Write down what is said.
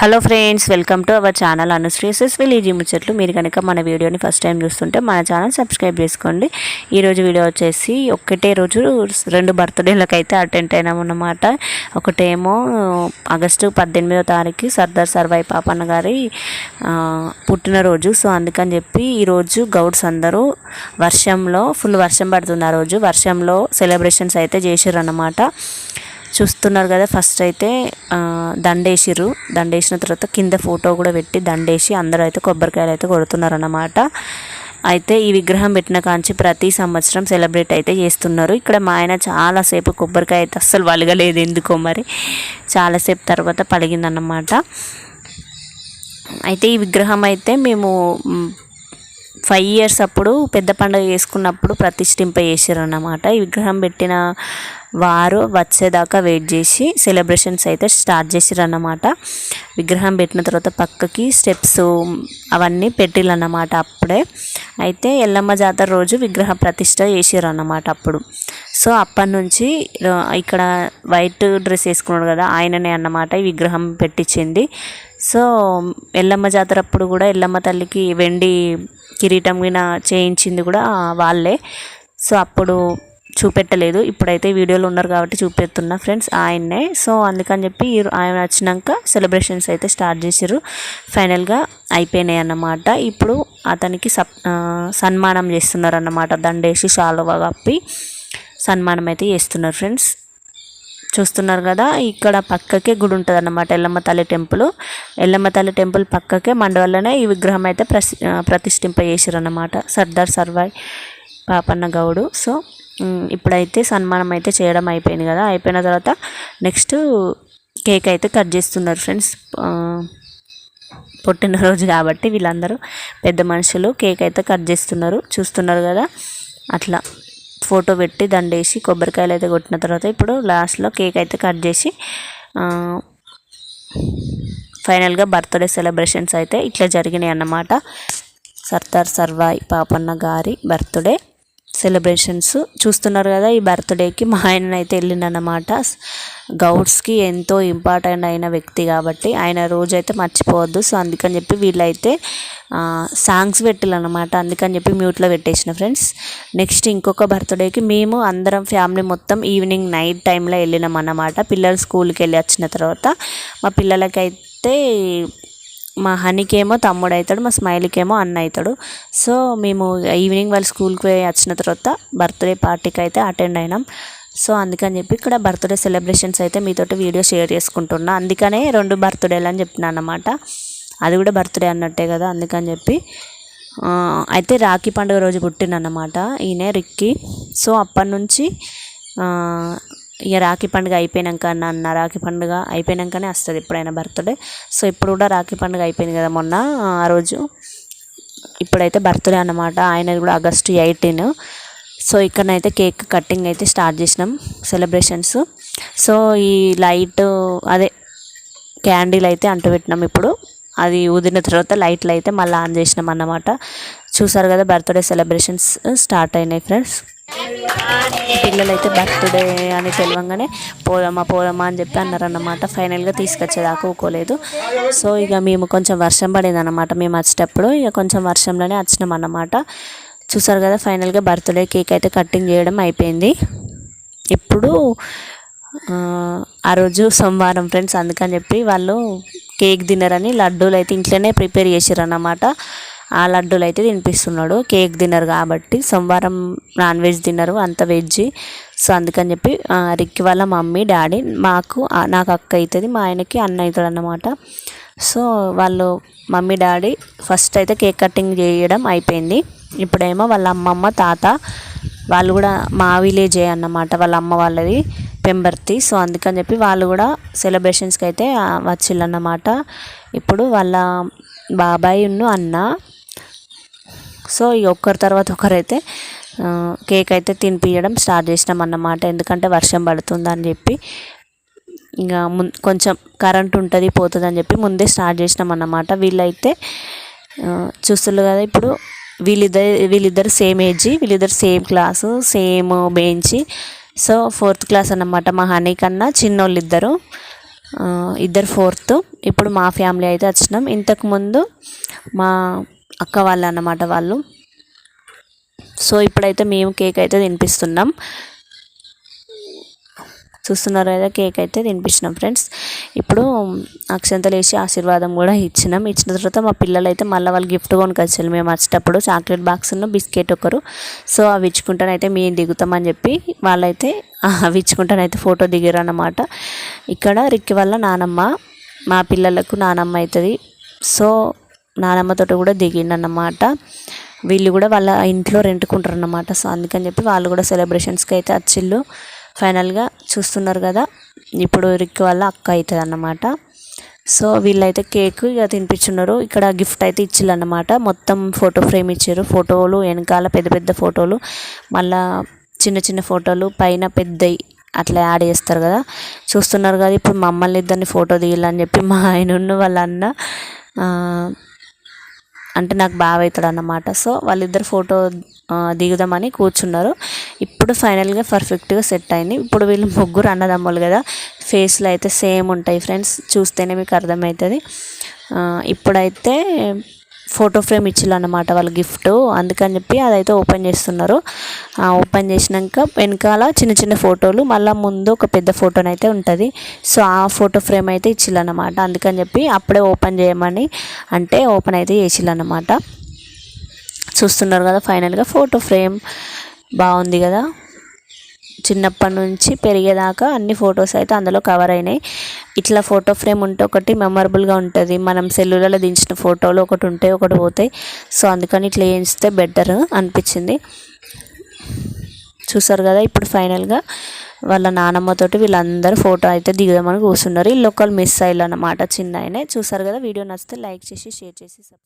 Hello friends welcome to our channel అనుశ్రీసెస్ village ముచ్చట్లు. మీరు కనుక మన వీడియోని ఫస్ట్ టైం చూస్తుంటే మన ఛానల్ సబ్స్క్రైబ్ చేసుకోండి. ఈరోజు వీడియో వచ్చేసి ఒక్కటే రోజు రెండు బర్త్డేలకు అయితే అటెండ్ అయినాం అన్నమాట ఒకటేమో ఆగస్టు పద్దెనిమిదో తారీఖు సర్దార్ సర్వాయి పాపన్న గారి పుట్టినరోజు. సో అందుకని చెప్పి ఈరోజు గౌడ్స్ అందరూ వర్షంలో ఫుల్ వర్షం పడుతుంది ఆ రోజు. వర్షంలో సెలబ్రేషన్స్ అయితే చేసారు అన్నమాట చూస్తున్నారు కదా ఫస్ట్ అయితే ఆ, దండేసిర్రు. దండేసిన తర్వాత కింద ఫోటో కూడా పెట్టి దండేసి అందరూ అయితే కొబ్బరికాయలు అయితే కొడుతున్నారు అన్నమాట అయితే ఈ విగ్రహం పెట్టిన కాంచి ప్రతి సంవత్సరం సెలబ్రేట్ అయితే చేస్తున్నారు. ఇక్కడ మా ఆయన చాలాసేపు కొబ్బరికాయ అయితే అస్సలు వలగలేదు. ఎందుకో మరి చాలాసేపు తర్వాత పలిగిందన్నమాట. అయితే ఈ విగ్రహం అయితే మేము ఫైవ్ ఇయర్స్ అప్పుడు పెద్ద పండుగ చేసుకున్నప్పుడు ప్రతిష్ఠింప చేసారు అన్నమాట ఈ విగ్రహం పెట్టిన వారు వచ్చేదాకా వెయిట్ చేసి సెలబ్రేషన్స్ అయితే స్టార్ట్ చేసారు అన్నమాట విగ్రహం పెట్టిన తర్వాత పక్కకి స్టెప్స్ అవన్నీ పెట్టిల్లు అన్నమాట అప్పుడే. అయితే ఎల్లమ్మ జాతర రోజు విగ్రహ ప్రతిష్ట చేసారు అన్నమాట అప్పుడు. సో అప్పటి నుంచి ఇక్కడ వైట్ డ్రెస్ వేసుకున్నాడు కదా ఆయననే అన్నమాట ఈ విగ్రహం పెట్టించింది సో ఎల్లమ్మ జాతర అప్పుడు కూడా ఎల్లమ్మ తల్లికి వెండి కిరీటం మీద చేయించింది కూడా వాళ్ళే. సో అప్పుడు చూపెట్టలేదు. ఇప్పుడైతే వీడియోలో ఉన్నారు కాబట్టి చూపెడుతున్నా ఫ్రెండ్స్ ఆయన్నే. సో అందుకని చెప్పి ఆయన వచ్చినాక సెలబ్రేషన్స్ అయితే స్టార్ట్ చేసారు ఫైనల్గా అయిపోయినాయి అన్నమాట. ఇప్పుడు అతనికి సప్ సన్మానం చేస్తున్నారు అన్నమాట దండేసి శాలువా కప్పి సన్మానం అయితే చేస్తున్నారు ఫ్రెండ్స్. చూస్తున్నారు కదా ఇక్కడ పక్కకే గుడి ఉంటుంది అన్నమాట ఎల్లమ్మ తల్లి టెంపుల్. ఎల్లమ్మ తల్లి టెంపుల్ పక్కకే మండవల్లనే ఈ విగ్రహం అయితే ప్రసి ప్రతిష్ఠింప చేసారు అన్నమాట. సర్దార్ సర్వాయ్ పాపన్న గౌడు. సో ఇప్పుడైతే సన్మానం అయితే చేయడం అయిపోయింది కదా. అయిపోయిన తర్వాత నెక్స్ట్ కేక్ అయితే కట్ చేస్తున్నారు ఫ్రెండ్స్. పుట్టినరోజు కాబట్టి వీళ్ళందరూ పెద్ద మనుషులు కేక్ అయితే కట్ చేస్తున్నారు. చూస్తున్నారు కదా? అట్లా ఫోటో పెట్టి దండేసి కొబ్బరికాయలు అయితే కొట్టిన తర్వాత ఇప్పుడు లాస్ట్లో కేక్ అయితే కట్ చేసి ఫైనల్గా బర్త్డే సెలబ్రేషన్స్ అయితే ఇట్లా జరిగినాయి అన్నమాట. సర్దార్ సర్వాయి పాపన్న గారి బర్త్డే. సెలబ్రేషన్స్ చూస్తున్నారు కదా ఈ బర్త్డేకి మా ఆయన అయితే వెళ్ళిండనమాట గౌడ్స్కి ఎంతో ఇంపార్టెంట్ అయిన వ్యక్తి కాబట్టి ఆయన రోజైతే మర్చిపోవద్దు. సో అందుకని చెప్పి వీళ్ళైతే సాంగ్స్ పెట్టాలన్నమాట అందుకని చెప్పి మ్యూట్లో పెట్టేసిన ఫ్రెండ్స్. నెక్స్ట్ ఇంకొక బర్త్డేకి మేము అందరం ఫ్యామిలీ మొత్తం ఈవినింగ్ నైట్ టైంలో వెళ్ళినాం అన్నమాట పిల్లలు స్కూల్కి వెళ్ళి వచ్చిన తర్వాత. మా పిల్లలకైతే మా హనీకేమో తమ్ముడు అవుతాడు మా స్మైల్కేమో అన్న అవుతాడు సో మేము ఈవినింగ్ వాళ్ళు స్కూల్కి పోయి వచ్చిన తర్వాత బర్త్డే పార్టీకి అయితే అటెండ్ అయినాం. సో అందుకని చెప్పి ఇక్కడ బర్త్డే సెలబ్రేషన్స్ అయితే మీతోటి వీడియో షేర్ చేసుకుంటున్నా. అందుకనే రెండు బర్త్డేలు అని చెప్పిన అన్నమాట. అది కూడా బర్త్డే అన్నట్టే కదా అందుకని చెప్పి. అయితే రాఖీ పండుగ రోజు పుట్టినన్నమాట ఈయన రిక్కి. సో అప్పటి నుంచి ఇక రాఖీ పండుగ అయిపోయినాక అన్న రాఖీ పండుగ అయిపోయినాకనే వస్తుంది ఎప్పుడైనా బర్త్డే. సో ఇప్పుడు కూడా రాఖీ పండుగ అయిపోయింది కదా మొన్న ఆ రోజు. ఇప్పుడైతే బర్త్డే అన్నమాట. ఆయనది కూడా ఆగస్టు ఎయిటీన్. సో ఇక్కడనైతే కేక్ కటింగ్ అయితే స్టార్ట్ చేసినాం సెలబ్రేషన్స్. సో ఈ లైట్ అదే క్యాండిల్ అయితే అంటుపెట్టినాం ఇప్పుడు. అది ఊదిన తర్వాత లైట్లు అయితే మళ్ళీ ఆన్ చేసినాం అన్నమాట. చూసారు కదా బర్త్డే సెలబ్రేషన్స్ స్టార్ట్ అయినాయి ఫ్రెండ్స్. పిల్లలైతే బర్త్డే అని తెలియంగానే పోదామా పోదామా అని చెప్పి అన్నారన్నమాట. ఫైనల్గా తీసుకొచ్చేదాకా ఊకోలేదు. సో ఇక మేము కొంచెం వర్షం పడింది అనమాట మేము వచ్చేటప్పుడు ఇక కొంచెం వర్షంలోనే వచ్చినాం అన్నమాట. చూసారు కదా ఫైనల్గా బర్త్డే కేక్ అయితే కటింగ్ చేయడం అయిపోయింది. ఇప్పుడు ఆ, ఆ రోజు సోమవారం ఫ్రెండ్స్ అందుకని చెప్పి వాళ్ళు కేక్ తినరని లడ్డూలు అయితే ఇంట్లోనే ప్రిపేర్ చేసారు అన్నమాట ఆ లడ్డూలు అయితే తినిపిస్తున్నాడు. కేక్ తినరు కాబట్టి సోమవారం నాన్ వెజ్ తినరు అంత వెజ్. సో అందుకని చెప్పి రిక్కి వాళ్ళ మమ్మీ డాడీ మాకు నాకు అక్క అవుతుంది మా ఆయనకి అన్న అవుతాడు అన్నమాట సో వాళ్ళు మమ్మీ డాడీ ఫస్ట్ అయితే కేక్ కటింగ్ చేయడం అయిపోయింది. ఇప్పుడేమో వాళ్ళ అమ్మమ్మ తాత వాళ్ళు కూడా మా విలేజే అన్నమాట వాళ్ళ అమ్మ వాళ్ళది పెంబర్తి. సో అందుకని చెప్పి వాళ్ళు కూడా సెలబ్రేషన్స్కి అయితే ఆ, అన్నమాట. ఇప్పుడు వాళ్ళ బాబాయ్ ఉన్ను అన్న. సో ఈ ఒక్కరి తర్వాత ఒకరైతే కేక్ అయితే తినిపించడం స్టార్ట్ చేసినాం అన్నమాట. ఎందుకంటే వర్షం పడుతుంది అని చెప్పి ఇంకా ముం కొంచెం కరెంట్ ఉంటుంది పోతుంది అని చెప్పి ముందే స్టార్ట్ చేసినాం అన్నమాట. వీళ్ళైతే చూస్తున్నారు కదా ఇప్పుడు వీళ్ళిద్దరు వీళ్ళిద్దరు సేమ్ ఏజ్ వీళ్ళిద్దరు same class same bench so fourth class అన్నమాట మా హనీ కన్నా చిన్నోళ్ళు ఇద్దరు ఇద్దరు ఫోర్త్ ఇప్పుడు మా ఫ్యామిలీ అయితే వచ్చినాం. ఇంతకుముందు మా అక్క వాళ్ళు అన్నమాట వాళ్ళు. సో ఇప్పుడైతే మేము కేక్ అయితే తినిపిస్తున్నాం. చూస్తున్నారు కదా కేక్ అయితే తినిపించినాం ఫ్రెండ్స్. ఇప్పుడు అక్షంతలు వేసి ఆశీర్వాదం కూడా ఇచ్చినాం. ఇచ్చిన తర్వాత మా పిల్లలు అయితే మళ్ళీ వాళ్ళు గిఫ్ట్ కొనుకొచ్చారు. మేము వచ్చేటప్పుడు చాక్లెట్ బాక్స్ బిస్కెట్ ఒకరు. సో అవి ఇచ్చుకుంటానైతే మేము దిగుతామని చెప్పి వాళ్ళైతే అవి ఇచ్చుకుంటానైతే ఫోటో దిగారు అన్నమాట ఇక్కడ రిక్కి వల్ల నానమ్మ మా పిల్లలకు నానమ్మ అవుతుంది సో నానమ్మతోటి కూడా దిగిండన్నమాట. వీళ్ళు కూడా వాళ్ళ ఇంట్లో రెంట్కుంటారు అన్నమాట సో అందుకని చెప్పి వాళ్ళు కూడా సెలబ్రేషన్స్కి అయితే వచ్చిళ్ళు ఫైనల్గా చూస్తున్నారు కదా ఇప్పుడు రిక్ వాళ్ళ అక్క అవుతుంది అన్నమాట సో వీళ్ళైతే కేక్ ఇక తినిపించున్నారు ఇక్కడ గిఫ్ట్ అయితే ఇచ్చిళ్ళు అన్నమాట మొత్తం ఫోటో ఫ్రేమ్ ఇచ్చారు ఫోటోలు వెనకాల పెద్ద పెద్ద ఫోటోలు మళ్ళా చిన్న చిన్న ఫోటోలు పైన పెద్దవి అట్లా యాడ్ చేస్తారు కదా. చూస్తున్నారు కదా ఇప్పుడు మమ్మల్ని ఇద్దరిని ఫోటో దిగాలని చెప్పి మా ఆయన వాళ్ళ అన్న అంటే నాకు బాగా అవుతాడు అన్నమాట సో వాళ్ళిద్దరు ఫోటో దిగుదామని కూర్చున్నారు. ఇప్పుడు ఫైనల్గా పర్ఫెక్ట్గా సెట్ అయింది. ఇప్పుడు వీళ్ళు ముగ్గురు అన్నదమ్ములు కదా. ఫేస్లో అయితే సేమ్ ఉంటాయి ఫ్రెండ్స్. చూస్తేనే మీకు అర్థమవుతుంది. ఇప్పుడైతే ఫోటో ఫ్రేమ్ ఇచ్చిల్లు అన్నమాట వాళ్ళ గిఫ్ట్. అందుకని చెప్పి అదైతే ఓపెన్ చేస్తున్నారు. ఓపెన్ చేసినాక వెనకాల చిన్న చిన్న ఫోటోలు మళ్ళీ ముందు ఒక పెద్ద ఫోటోనైతే అయితే ఉంటుంది. సో ఆ ఫోటో ఫ్రేమ్ అయితే ఇచ్చిల్లు అన్నమాట అందుకని చెప్పి అప్పుడే ఓపెన్ చేయమని అంటే ఓపెన్ అయితే చేసిల్లు అన్నమాట చూస్తున్నారు కదా ఫైనల్గా ఫోటో ఫ్రేమ్ బాగుంది కదా. చిన్నప్పటి నుంచి పెరిగేదాకా అన్ని ఫొటోస్ అయితే అందులో కవర్ అయినాయి. ఇట్లా ఫోటో ఫ్రేమ్ ఉంటే ఒకటి మెమరబుల్గా ఉంటుంది. మనం సెల్లులలో దించిన ఫోటోలు ఒకటి ఉంటే ఒకటి పోతాయి. సో అందుకని ఇట్లా చేయిస్తే బెటర్ అనిపించింది. చూసారు కదా ఇప్పుడు ఫైనల్గా వాళ్ళ నానమ్మతోటి వీళ్ళందరూ ఫోటో అయితే దిగుదామని కూర్చున్నారు. వీళ్ళు ఒకళ్ళు మిస్ అయ్యారు అన్నమాట చిన్న ఆయన చూసారు కదా వీడియో నచ్చితే లైక్ చేసి షేర్ చేసి